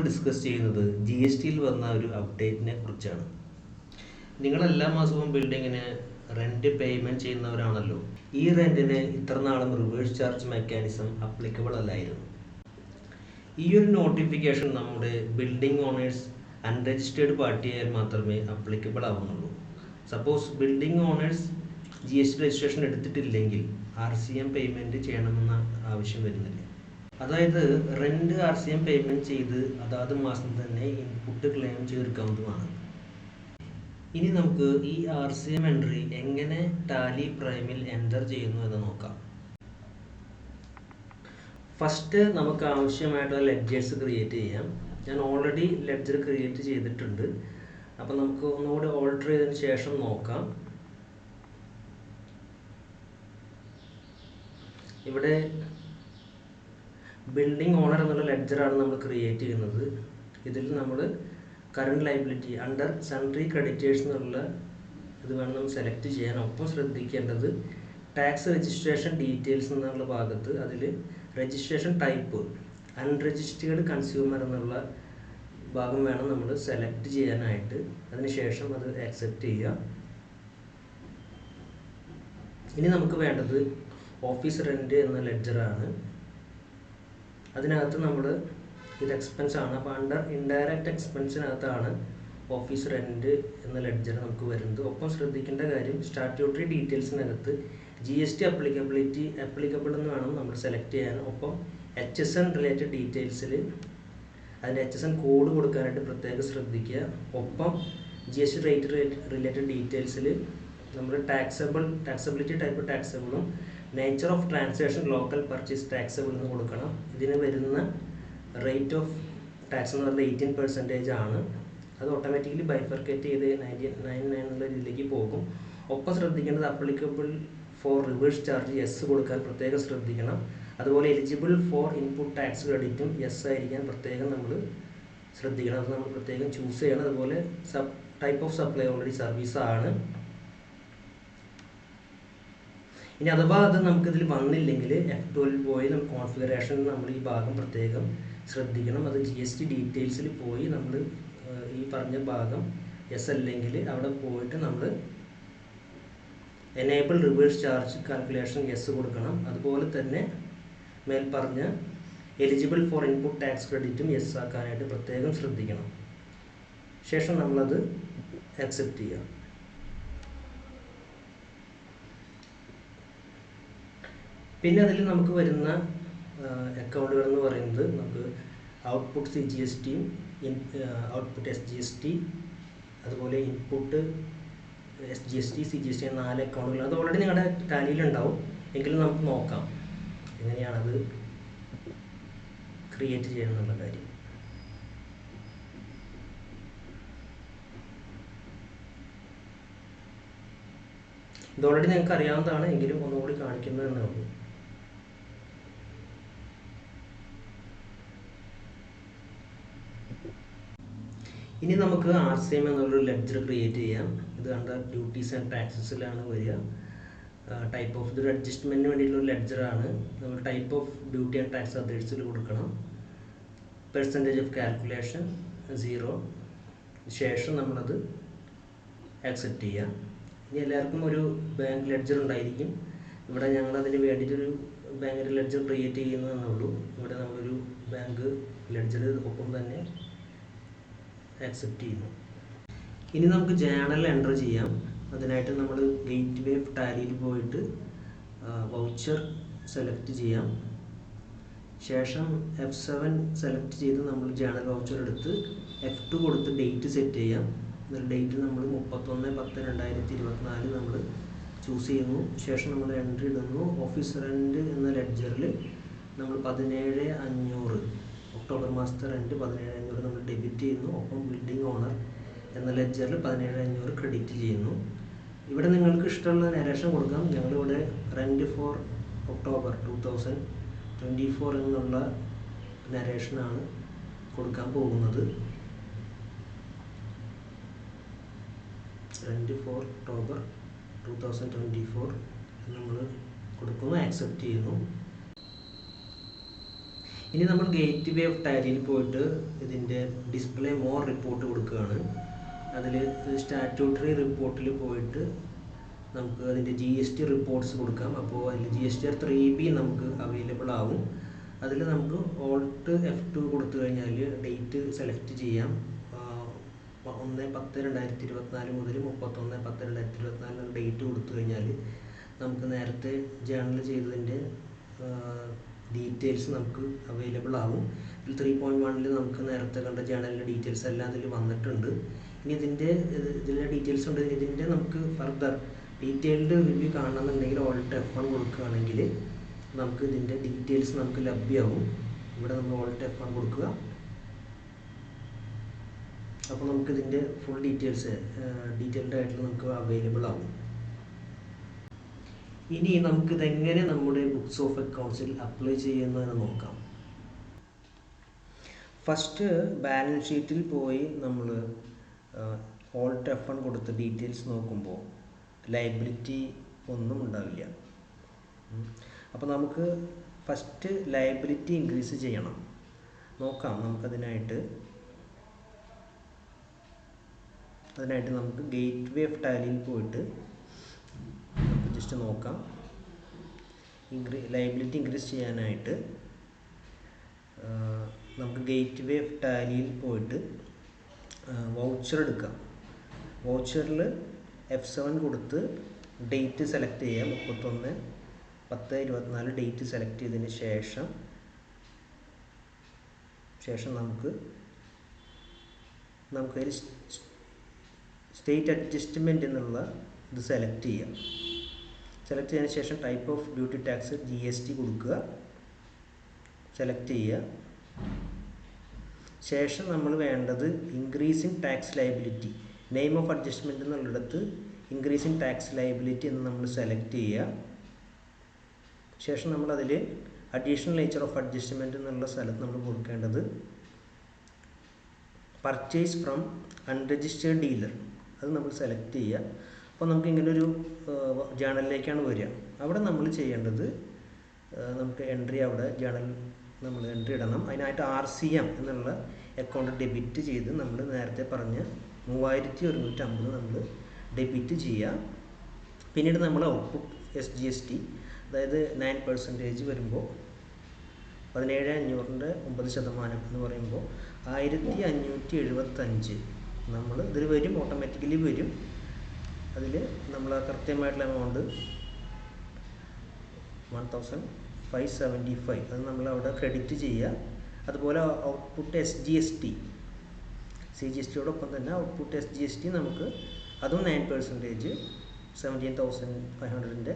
Discuss ചെയ്യുന്നത് G S ടിയിൽ വന്ന ഒരു അപ്ഡേറ്റിനെ കുറിച്ചാണ്. നിങ്ങൾ എല്ലാ മാസവും ബിൽഡിങ്ങിന് റെന്റ് പേയ്മെന്റ് ചെയ്യുന്നവരാണല്ലോ. ഈ റെന്റിന് ഇത്ര നാളും റിവേഴ്സ് ചാർജ് മെക്കാനിസം അപ്ലിക്കബിൾ അല്ലായിരുന്നു. ഈ ഒരു നോട്ടിഫിക്കേഷൻ നമ്മുടെ ബിൽഡിംഗ് ഓണേഴ്സ് അൺരജിസ്റ്റേർഡ് പാർട്ടിയായാൽ മാത്രമേ applicable ആവുന്നുള്ളൂ. Suppose building owners G S T registration എടുത്തിട്ടില്ലെങ്കിൽ R C M payment ചെയ്യണമെന്ന ആവശ്യം വരുന്നില്ല. അതായത് rent R C M payment ചെയ്ത് അതാത് മാസം തന്നെ ഇൻപുട്ട് ക്ലെയിം ചെയ്തെടുക്കാവുന്നതുമാണ് ഇനി നമുക്ക് ഈ ആർ സി എം എൻട്രി എങ്ങനെ ടാലി പ്രൈമിൽ എന്റർ ചെയ്യുന്നു എന്ന് നോക്കാം. ഫസ്റ്റ് നമുക്ക് ആവശ്യമായിട്ടുള്ള ലെഡ്ജേഴ്സ് ക്രിയേറ്റ് ചെയ്യാം. ഞാൻ ഓൾറെഡി ലെഡ്ജർ ക്രിയേറ്റ് ചെയ്തിട്ടുണ്ട്. അപ്പോൾ നമുക്ക് ഒന്നുകൂടി ഓൾട്ടർ ചെയ്തതിന് ശേഷം നോക്കാം. ഇവിടെ ബിൽഡിംഗ് ഓണർ എന്നുള്ള ലെഡ്ജറാണ് നമ്മൾ ക്രിയേറ്റ് ചെയ്യുന്നത്. ഇതിൽ നമ്മൾ current liability under sundry creditors എന്നുള്ള ഇത് വേണം നമ്മൾ സെലക്ട് ചെയ്യാൻ. ഒപ്പം ശ്രദ്ധിക്കേണ്ടത് ടാക്സ് രജിസ്ട്രേഷൻ ഡീറ്റെയിൽസ് എന്നുള്ള ഭാഗത്ത് അതിൽ രജിസ്ട്രേഷൻ ടൈപ്പ് അൺരജിസ്റ്റേർഡ് കൺസ്യൂമർ എന്നുള്ള ഭാഗം വേണം നമ്മൾ സെലക്ട് ചെയ്യാനായിട്ട്. അതിനുശേഷം അത് ആക്സെപ്റ്റ് ചെയ്യുക. ഇനി നമുക്ക് വേണ്ടത് ഓഫീസ് റെന്റ് എന്ന ലെഡ്ജറാണ് അതിനകത്ത് നമ്മൾ ഇത് എക്സ്പെൻസ് ആണ്. അപ്പോൾ അണ്ടർ ഇൻഡയറക്റ്റ് എക്സ്പെൻസിനകത്താണ് ഓഫീസ് റെന്റ് എന്ന ലെഡ്ജർ നമുക്ക് വരുന്നത്. ഒപ്പം ശ്രദ്ധിക്കേണ്ട കാര്യം statutory ഡീറ്റെയിൽസിനകത്ത് G S T applicability applicable എന്ന് വേണം നമ്മൾ സെലക്ട് ചെയ്യാൻ. ഒപ്പം എച്ച് എസ് എൻ റിലേറ്റഡ് ഡീറ്റെയിൽസിൽ അതിന്റെ എച്ച് എസ് എൻ കോഡ് കൊടുക്കാനായിട്ട് പ്രത്യേകം ശ്രദ്ധിക്കുക. ഒപ്പം G S T rate related ഡീറ്റെയിൽസിൽ നമ്മൾ taxable taxability type ടാക്സബിളും nature of transaction local purchase taxable കൊടുക്കണം. ഇതിന് വരുന്ന റേറ്റ് ഓഫ് ടാക്സ് എന്ന് പറയുന്നത് എയ്റ്റീൻ പെർസെന്റേജ് ആണ്. അത് ഓട്ടോമാറ്റിക്കലി ബൈഫർക്കേറ്റ് ചെയ്ത് നയന്റി നയൻ നയൻ എന്നുള്ള രീതിയിലേക്ക് പോകും. ഒപ്പം ശ്രദ്ധിക്കേണ്ടത് applicable for reverse charge yes കൊടുക്കാൻ പ്രത്യേകം ശ്രദ്ധിക്കണം. അതുപോലെ എലിജിബിൾ ഫോർ ഇൻപുട്ട് ടാക്സ് ക്രെഡിറ്റും എസ് ആയിരിക്കാൻ പ്രത്യേകം നമ്മൾ ശ്രദ്ധിക്കണം. അത് നമ്മൾ പ്രത്യേകം ചൂസ് ചെയ്യണം. അതുപോലെ sub type of supply already service ആണ് ഇനി അഥവാ അത് നമുക്കിതിൽ വന്നില്ലെങ്കിൽ എഫ് ട്വൽവ് പോയി നമുക്ക് കോൺഫിഗറേഷൻ നമ്മൾ ഈ ഭാഗം പ്രത്യേകം ശ്രദ്ധിക്കണം. അത് ജി എസ് ടി ഡീറ്റെയിൽസിൽ പോയി നമ്മൾ ഈ പറഞ്ഞ ഭാഗം എസ് അല്ലെങ്കിൽ അവിടെ പോയിട്ട് നമ്മൾ enable reverse charge calculation yes കൊടുക്കണം. അതുപോലെ തന്നെ മേൽ പറഞ്ഞ എലിജിബിൾ ഫോർ ഇൻപുട്ട് ടാക്സ് ക്രെഡിറ്റും എസ് ആക്കാനായിട്ട് പ്രത്യേകം ശ്രദ്ധിക്കണം. ശേഷം നമ്മളത് അക്സെപ്റ്റ് ചെയ്യാം. പിന്നെ അതിൽ നമുക്ക് വരുന്ന അക്കൗണ്ടുകൾ എന്ന് പറയുന്നത് നമുക്ക് ഔട്ട്പുട്ട് സി ജി എസ് ടിയും output S G S T അതുപോലെ input S G S T C G S T നാല് അക്കൗണ്ടുകൾ അത് ഓൾറെഡി നിങ്ങളുടെ ടാലിയിലുണ്ടാവും എങ്കിലും നമുക്ക് നോക്കാം. എങ്ങനെയാണത് ക്രിയേറ്റ് ചെയ്യണമെന്നുള്ള കാര്യം. ഇത് ഓൾറെഡി നിങ്ങൾക്ക് അറിയാവുന്നതാണ്. എങ്കിലും ഒന്നുകൂടി കാണിക്കുന്നതെന്നേ ഉള്ളൂ. ഇനി നമുക്ക് ആർ സി എം എന്നുള്ളൊരു ലെഡ്ജർ ക്രിയേറ്റ് ചെയ്യാം. ഇത് അണ്ടർ ഡ്യൂട്ടീസ് ആൻഡ് ടാക്സസിലാണ് വരിക. ടൈപ്പ് ഓഫ് ഇതൊരു അഡ്ജസ്റ്റ്മെന്റിന് വേണ്ടിയിട്ടുള്ള ലെഡ്ജറാണ് നമ്മൾ type of duty and tax അതേഴ്സിൽ കൊടുക്കണം. പെർസെന്റേജ് ഓഫ് കാൽക്കുലേഷൻ സീറോ ശേഷം നമ്മളത് ആക്സെപ്റ്റ് ചെയ്യാം. ഇനി എല്ലാവർക്കും ഒരു ബാങ്ക് ലെഡ്ജർ ഉണ്ടായിരിക്കും. ഇവിടെ ഞങ്ങൾ അതിന് വേണ്ടിയിട്ടൊരു ബാങ്ക് ലെഡ്ജർ ക്രിയേറ്റ് ചെയ്യുന്നതെന്നുള്ളൂ ഇവിടെ നമ്മളൊരു ബാങ്ക് ലെഡ്ജർ ഒപ്പം തന്നെ ആക്സെപ്റ്റ് ചെയ്യുന്നു. ഇനി നമുക്ക് ജേണൽ എന്റർ ചെയ്യാം. അതിനായിട്ട് നമ്മൾ ഗേറ്റ് വേ ടാലിയിൽ പോയിട്ട് വൗച്ചർ സെലക്ട് ചെയ്യാം. ശേഷം എഫ് സെവൻ സെലക്ട് ചെയ്ത് നമ്മൾ ജേണൽ വൗച്ചർ എടുത്ത് എഫ് ടു കൊടുത്ത് ഡേറ്റ് സെറ്റ് ചെയ്യാം. എന്നിട്ട് ഡേറ്റ് നമ്മൾ മുപ്പത്തൊന്ന് പത്ത് രണ്ടായിരത്തി ഇരുപത്തിനാല് നമ്മൾ ചൂസ് ചെയ്യുന്നു. ശേഷം നമ്മൾ എൻട്രി ഇടുന്നു. ഓഫീസ് റെന്റ് എന്ന ലെഡ്ജറിൽ നമ്മൾ പതിനേഴ് അഞ്ഞൂറ്. ഒക്ടോബർ മാസത്തെ റെന്റ് പതിനേഴ് അഞ്ഞൂറ് നമ്മൾ ഡെബിറ്റ് ചെയ്യുന്നു. ഒപ്പം ബിൽഡിംഗ് ഓണർ എന്ന ലെഡ്ജറിൽ പതിനേഴ് അഞ്ഞൂറ് ക്രെഡിറ്റ് ചെയ്യുന്നു. ഇവിടെ നിങ്ങൾക്ക് ഇഷ്ടമുള്ള നരേഷൻ കൊടുക്കാം. ഞങ്ങളിവിടെ rent for October two thousand twenty four എന്നുള്ള നരേഷനാണ് കൊടുക്കാൻ പോകുന്നത്. Rent for October two thousand twenty four നമ്മൾ കൊടുക്കുന്നു ആക്സെപ്റ്റ് ചെയ്യുന്നു. ഇനി നമ്മൾ ഗേറ്റ് വേ ഓഫ് ടാലിയിൽ പോയിട്ട് ഇതിന്റെ ഡിസ്പ്ലേ മോർ റിപ്പോർട്ട് കൊടുക്കുകയാണ്. അതിൽ സ്റ്റാറ്റ്യൂട്ടറി റിപ്പോർട്ടിൽ പോയിട്ട് നമുക്ക് അതിന്റെ ജി എസ് ടി റിപ്പോർട്ട്സ് കൊടുക്കാം. അപ്പോൾ അതിൽ G S T R three B നമുക്ക് അവൈലബിൾ ആവും. അതിൽ നമുക്ക് ഓൾട്ട് എഫ് ടു കൊടുത്തു കഴിഞ്ഞാൽ ഡേറ്റ് സെലക്ട് ചെയ്യാം. ഒന്ന് പത്ത് രണ്ടായിരത്തി ഇരുപത്തിനാല് മുതൽ മുപ്പത്തൊന്ന് പത്ത് രണ്ടായിരത്തി ഇരുപത്തിനാല് ഡേറ്റ് കൊടുത്തു കഴിഞ്ഞാൽ നമുക്ക് നേരത്തെ ജേണൽ ചെയ്തതിന്റെ ഡീറ്റെയിൽസ് നമുക്ക് അവൈലബിൾ ആവും. ഇതിൽ ത്രീ പോയിന്റ് വണ്ണിൽ നമുക്ക് നേരത്തെ കണ്ട ജേണലിന്റെ ഡീറ്റെയിൽസ് എല്ലാം അതിൽ വന്നിട്ടുണ്ട്. ഇനി ഇതിന്റെ ഇതിലെ ഡീറ്റെയിൽസ് ഉണ്ട്. ഇതിന്റെ നമുക്ക് ഫർദർ ഡീറ്റെയിൽഡ് റിവ്യൂ കാണണമെന്നുണ്ടെങ്കിൽ ഓൾട്ട് എഫ് വൺ കൊടുക്കുകയാണെങ്കിൽ നമുക്ക് ഇതിന്റെ ഡീറ്റെയിൽസ് നമുക്ക് ലഭ്യമാവും. ഇവിടെ നമ്മൾ ഓൾട്ട് എഫ് വൺ കൊടുക്കുക. അപ്പോൾ നമുക്കിതിന്റെ ഫുൾ ഡീറ്റെയിൽസ് ഡീറ്റെയിൽഡ് ആയിട്ട് നമുക്ക് അവൈലബിൾ ആവും. ഇനി നമുക്ക് നമുക്കിതെങ്ങനെ നമ്മുടെ ബുക്സ് ഓഫ് അക്കൗണ്ട്സിൽ അപ്ലൈ ചെയ്യുന്നതെന്ന് നോക്കാം. ഫസ്റ്റ് ബാലൻസ് ഷീറ്റിൽ പോയി നമ്മൾ ഓൾട്ട് എഫ് കൊടുത്ത ഡീറ്റെയിൽസ് നോക്കുമ്പോൾ ലൈബ്രറ്റി ഒന്നും ഉണ്ടാവില്ല. അപ്പോൾ നമുക്ക് ഫസ്റ്റ് ലൈബ്രറ്റി ഇൻക്രീസ് ചെയ്യണം. നോക്കാം നമുക്കതിനായിട്ട്. അതിനായിട്ട് നമുക്ക് ഗേറ്റ് വേ ഓഫ് ടാലിയിൽ പോയിട്ട് ജസ്റ്റ് നോക്കാം. ഇൻക്രീ ലയബിലിറ്റി ഇൻക്രീസ് ചെയ്യാനായിട്ട് നമുക്ക് ഗേറ്റ് വേ ടാലിയിൽ പോയിട്ട് വൗച്ചർ എടുക്കാം. വൗച്ചറിൽ എഫ് സെവൻ കൊടുത്ത് ഡേറ്റ് സെലക്ട് ചെയ്യാം. മുപ്പത്തൊന്ന് പത്ത് ഇരുപത്തിനാല് ഡേറ്റ് സെലക്ട് ചെയ്തതിന് ശേഷം ശേഷം നമുക്ക് നമുക്കതിൽ സ്റ്റേറ്റ് അഡ്ജസ്റ്റ്മെന്റ് എന്നുള്ള ഇത് സെലക്ട് ചെയ്യാം. സെലക്ട് ചെയ്തതിന് ശേഷം type of duty tax G S T കൊടുക്കുക. സെലക്ട് ചെയ്യുക. ശേഷം നമ്മൾ വേണ്ടത് increasing tax liability name of adjustment എന്നുള്ളിടത്ത് ഇൻക്രീസിങ് ടാക്സ് ലയബിലിറ്റി എന്ന് നമ്മൾ സെലക്ട് ചെയ്യുക. ശേഷം നമ്മൾ അതിൽ അഡീഷണൽ നേച്ചർ ഓഫ് അഡ്ജസ്റ്റ്മെന്റ് എന്നുള്ള സ്ഥലത്ത് നമ്മൾ കൊടുക്കേണ്ടത് പർച്ചേസ് ഫ്രം അൺരജിസ്റ്റേർഡ് ഡീലർ അത് നമ്മൾ സെലക്ട് ചെയ്യുക. അപ്പോൾ നമുക്ക് ഇങ്ങനൊരു ജേണലിലേക്കാണ് വരിക. അവിടെ നമ്മൾ ചെയ്യേണ്ടത് നമുക്ക് എൻട്രി അവിടെ ജേണൽ നമ്മൾ എൻട്രി ഇടണം. അതിനായിട്ട് ആർ സി എം എന്നുള്ള അക്കൗണ്ട് ഡെബിറ്റ് ചെയ്ത് നമ്മൾ നേരത്തെ പറഞ്ഞ മൂവായിരത്തി ഒരുന്നൂറ്റി അമ്പത് നമ്മൾ ഡെബിറ്റ് ചെയ്യുക. പിന്നീട് നമ്മൾ output S G S T അതായത് നയൻ പെർസെന്റേജ് വരുമ്പോൾ പതിനേഴ് അഞ്ഞൂറിന്റെ ഒമ്പത് ശതമാനം എന്ന് പറയുമ്പോൾ ആയിരത്തി അഞ്ഞൂറ്റി എഴുപത്തഞ്ച് നമ്മൾ ഇതിൽ വരും ഓട്ടോമാറ്റിക്കലി വരും. അതിൽ നമ്മൾ കൃത്യമായിട്ടുള്ള amount one thousand five seventy five അത് നമ്മൾ അവിടെ ക്രെഡിറ്റ് ചെയ്യുക. അതുപോലെ output S G S T C G S ടിയോടൊപ്പം തന്നെ output S G S T നമുക്ക് അതും nine percentage seventeen thousand five ഹൺഡ്രഡിന്റെ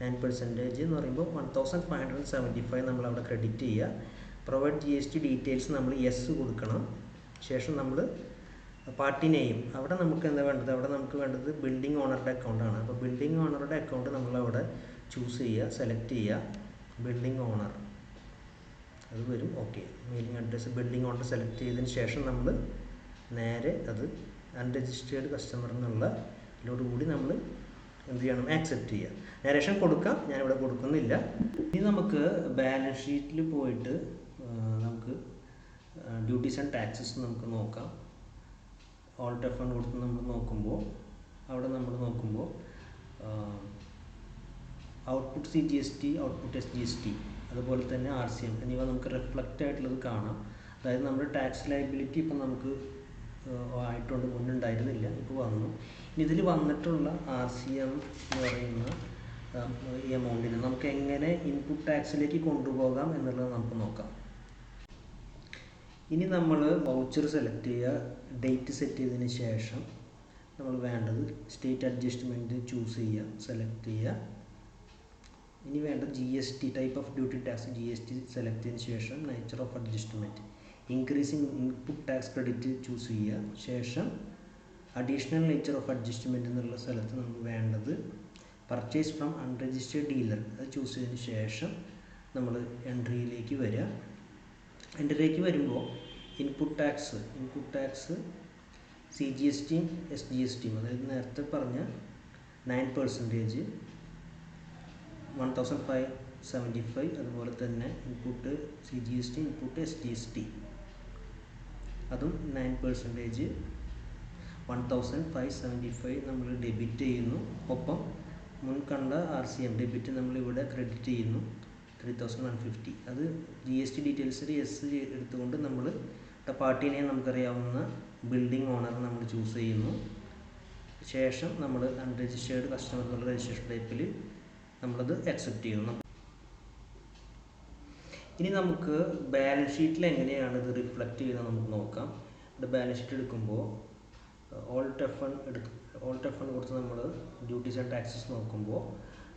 nine percentage എന്ന് പറയുമ്പോൾ one thousand five hundred seventy five നമ്മൾ അവിടെ ക്രെഡിറ്റ് ചെയ്യുക. Provide G S T details നമ്മൾ yes കൊടുക്കണം. ശേഷം നമ്മൾ പാർട്ടി നെയിം അവിടെ നമുക്ക് എന്താ വേണ്ടത്? അവിടെ നമുക്ക് വേണ്ടത് ബിൽഡിംഗ് ഓണറുടെ അക്കൗണ്ടാണ് അപ്പോൾ ബിൽഡിംഗ് ഓണറുടെ അക്കൗണ്ട് നമ്മൾ അവിടെ ചൂസ് ചെയ്യുക സെലക്ട് ചെയ്യുക. ബിൽഡിംഗ് ഓണർ അത് വരും. Okay mailing address building owner select ചെയ്തതിന് ശേഷം നമ്മൾ നേരെ അത് അൺരജിസ്റ്റേർഡ് കസ്റ്റമർ എന്നുള്ള ഇതിലോടുകൂടി നമ്മൾ എന്ത് ചെയ്യണം? ആക്സെപ്റ്റ് ചെയ്യുക. നരേഷൻ കൊടുക്കാം. ഞാനിവിടെ കൊടുക്കുന്നില്ല. ഇനി നമുക്ക് ബാലൻസ് ഷീറ്റിൽ പോയിട്ട് നമുക്ക് ഡ്യൂട്ടീസ് ആൻഡ് ടാക്സസ് നമുക്ക് നോക്കാം. ഓൾട്ട് എഫ് കൊടുത്ത് നമ്മൾ നോക്കുമ്പോൾ അവിടെ നമ്മൾ നോക്കുമ്പോൾ output C G S T output S G S T അതുപോലെ തന്നെ ആർ സി എം എന്നിവ നമുക്ക് റിഫ്ലക്റ്റ് ആയിട്ടുള്ളത് കാണാം. അതായത് നമ്മുടെ ടാക്സ് ലയബിലിറ്റി ഇപ്പം നമുക്ക് ആയിട്ടുണ്ട് മുന്നുണ്ടായിരുന്നില്ല ഇപ്പോൾ വന്നു. ഇനി ഇതിൽ വന്നിട്ടുള്ള ആർ സി എം എന്ന് പറയുന്ന ഈ എമൗണ്ടിനെ നമുക്ക് എങ്ങനെ ഇൻപുട്ട് ടാക്സിലേക്ക് കൊണ്ടുപോകാം എന്നുള്ളത് നമുക്ക് നോക്കാം. ഇനി നമ്മൾ വൗച്ചർ സെലക്ട് ചെയ്യുക ഡേറ്റ് സെറ്റ് ചെയ്തതിന് ശേഷം നമ്മൾ വേണ്ടത് സ്റ്റേറ്റ് അഡ്ജസ്റ്റ്മെന്റ് ചൂസ് ചെയ്യുക സെലക്ട് ചെയ്യുക ഇനി വേണ്ട G S T type of duty tax G S T select ചെയ്തതിന് ശേഷം nature of adjustment increasing input tax credit choose ചെയ്യുക ശേഷം അഡീഷണൽ നേച്ചർ ഓഫ് അഡ്ജസ്റ്റ്മെന്റ് എന്നുള്ള സ്ഥലത്ത് നമുക്ക് വേണ്ടത് പർച്ചേസ് ഫ്രം അൺരജിസ്റ്റേർഡ് ഡീലർ അത് ചൂസ് ചെയ്തതിന് ശേഷം നമ്മൾ എൻട്രിയിലേക്ക് വരിക എൻട്രിയിലേക്ക് വരുമ്പോൾ input tax input tax C G S ടിയും എസ് ജി എസ് ടിയും അതായത് നേരത്തെ പറഞ്ഞ nine percentage one thousand five seventy five അതുപോലെ തന്നെ input C G S T input S T S T അതും nine percentage one thousand five seventy five നമ്മൾ debit ചെയ്യുന്നു. ഒപ്പം മുൻ കണ്ട ആർ സി എം ഡെബിറ്റ് നമ്മളിവിടെ ക്രെഡിറ്റ് ചെയ്യുന്നു. ത്രീ തൗസൻഡ് വൺ ഫിഫ്റ്റി അത് ജി എസ് ടി ഡീറ്റെയിൽസിൽ എസ് എടുത്തുകൊണ്ട് നമ്മൾ പാർട്ടിനെ നമുക്കറിയാവുന്ന ബിൽഡിംഗ് ഓണർ നമ്മൾ ചൂസ് ചെയ്യുന്നു. ശേഷം നമ്മൾ അൺരജിസ്റ്റേർഡ് കസ്റ്റമർ എന്നുള്ള രജിസ്ട്രേഷൻ ടൈപ്പിൽ നമ്മളത് അക്സെപ്റ്റ് ചെയ്യുന്നു. ഇനി നമുക്ക് ബാലൻസ് ഷീറ്റിൽ എങ്ങനെയാണ് ഇത് റിഫ്ലക്റ്റ് ചെയ്യുന്നത് നമുക്ക് നോക്കാം. ഇവിടെ ബാലൻസ് ഷീറ്റ് എടുക്കുമ്പോൾ ഓൾ ടെഫൺ എടുത്ത് ഓൾ ടെഫൺ കൊടുത്ത് നമ്മൾ ഡ്യൂട്ടീസ് ആൻഡ് ടാക്സസ് നോക്കുമ്പോൾ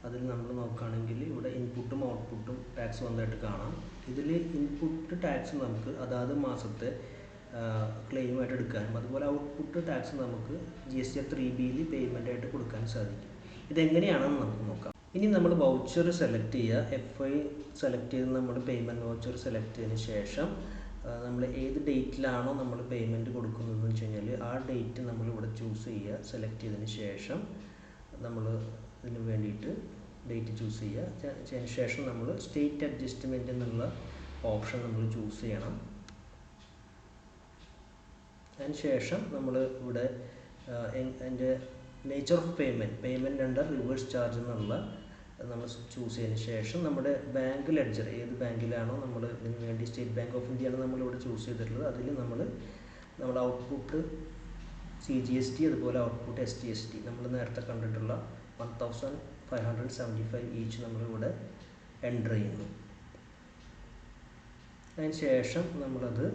അതിൽ നമ്മൾ നോക്കുകയാണെങ്കിൽ ഇവിടെ ഇൻപുട്ടും ഔട്ട്പുട്ടും ടാക്സ് വന്നതായിട്ട് കാണാം. ഇതിൽ ഇൻപുട്ട് ടാക്സ് നമുക്ക് അതാത് മാസത്തെ ക്ലെയിമായിട്ട് എടുക്കാനും അതുപോലെ ഔട്ട്പുട്ട് ടാക്സ് നമുക്ക് ജി എസ് ടി ത്രീ ബിയിൽ പേയ്മെന്റ് ആയിട്ട് കൊടുക്കാൻ സാധിക്കും. ഇതെങ്ങനെയാണെന്ന് നമുക്ക് നോക്കാം. ഇനി നമ്മൾ വൗച്ചർ സെലക്ട് ചെയ്യുക. എഫ് ഐ സെലക്ട് ചെയ്ത് നമ്മൾ പേയ്മെന്റ് വൗച്ചർ സെലക്ട് ചെയ്തതിന് ശേഷം നമ്മൾ ഏത് ഡേറ്റിലാണോ നമ്മൾ പേയ്മെന്റ് കൊടുക്കുന്നതെന്ന് വെച്ച് കഴിഞ്ഞാൽ ആ ഡേറ്റ് നമ്മൾ ഇവിടെ ചൂസ് ചെയ്യുക. സെലക്ട് ചെയ്തതിന് ശേഷം നമ്മൾ ഇതിന് വേണ്ടിയിട്ട് ഡേറ്റ് ചൂസ് ചെയ്യുക. അതിന് ശേഷം നമ്മൾ സ്റ്റേറ്റ് അഡ്ജസ്റ്റ്മെന്റ് എന്നുള്ള ഓപ്ഷൻ നമ്മൾ ചൂസ് ചെയ്യണം. അതിന് ശേഷം നമ്മൾ ഇവിടെ അതിന്റെ nature of payment payment under reverse charge എന്നുള്ള നമ്മൾ ചൂസ് ചെയ്തതിന് ശേഷം നമ്മുടെ ബാങ്ക് ലെഡ്ജർ ഏത് ബാങ്കിലാണോ നമ്മൾ ഇതിന് വേണ്ടി സ്റ്റേറ്റ് ബാങ്ക് ഓഫ് ഇന്ത്യയാണ് നമ്മളിവിടെ ചൂസ് ചെയ്തിട്ടുള്ളത്. അതിൽ നമ്മൾ നമ്മുടെ output C G S T അതുപോലെ output S T S T നമ്മൾ നേരത്തെ കണ്ടിട്ടുള്ള one thousand five hundred seventy five each നമ്മളിവിടെ എന്റർ ചെയ്യുന്നു. അതിന് ശേഷം നമ്മളത്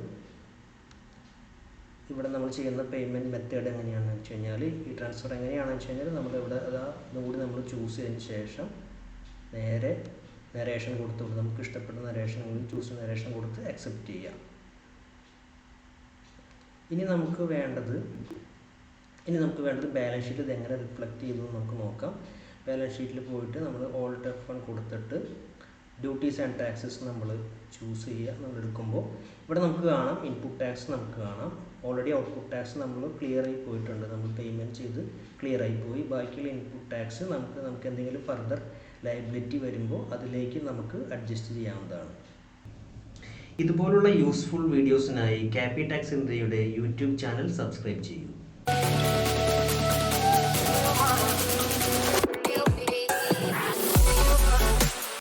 ഇവിടെ നമ്മൾ ചെയ്യുന്ന പേയ്മെന്റ് മെത്തേഡ് എങ്ങനെയാണെന്ന് വെച്ച് കഴിഞ്ഞാൽ ഈ ട്രാൻസ്ഫർ എങ്ങനെയാണെന്ന് വെച്ച് കഴിഞ്ഞാൽ നമ്മളിവിടെ അതാ കൂടി നമ്മൾ ചൂസ് ചെയ്തതിന് ശേഷം നേരെ നരേഷൻ കൊടുത്ത് നമുക്ക് ഇഷ്ടപ്പെട്ട നരേഷൻ ചൂസ് നരേഷൻ കൊടുത്ത് അക്സെപ്റ്റ് ചെയ്യാം. ഇനി നമുക്ക് വേണ്ടത് ഇനി നമുക്ക് വേണ്ടത് ബാലൻസ് ഷീറ്റ് ഇത് എങ്ങനെ റിഫ്ലക്റ്റ് ചെയ്തു എന്ന് നമുക്ക് നോക്കാം. ബാലൻസ് ഷീറ്റിൽ പോയിട്ട് നമ്മൾ ഓൾ ടെഫ് വൺ കൊടുത്തിട്ട് ഡ്യൂട്ടീസ് ആൻഡ് ടാക്സസ് നമ്മൾ ചൂസ് ചെയ്യുക നമ്മൾ എടുക്കുമ്പോൾ ഇവിടെ നമുക്ക് കാണാം ഇൻപുട്ട് ടാക്സ് നമുക്ക് കാണാം. ഓൾറെഡി ഔട്ട്പുട്ട് ടാക്സ് നമ്മൾ ക്ലിയർ ആയി പോയിട്ടുണ്ട്. നമ്മൾ പേയ്മെന്റ് ചെയ്ത് ക്ലിയർ ആയി പോയി. ബാക്കിയുള്ള ഇൻപുട്ട് ടാക്സ് നമുക്ക് നമുക്ക് എന്തെങ്കിലും ഫർദർ ലയബിലിറ്റി വരുമ്പോൾ അതിലേക്ക് നമുക്ക് അഡ്ജസ്റ്റ് ചെയ്യാവുന്നതാണ്. ഇതുപോലുള്ള യൂസ്ഫുൾ വീഡിയോസിനായി ക്യാപി ടാക്സ് ഇന്ത്യയുടെ യൂട്യൂബ് ചാനൽ സബ്സ്ക്രൈബ് ചെയ്യൂ. Música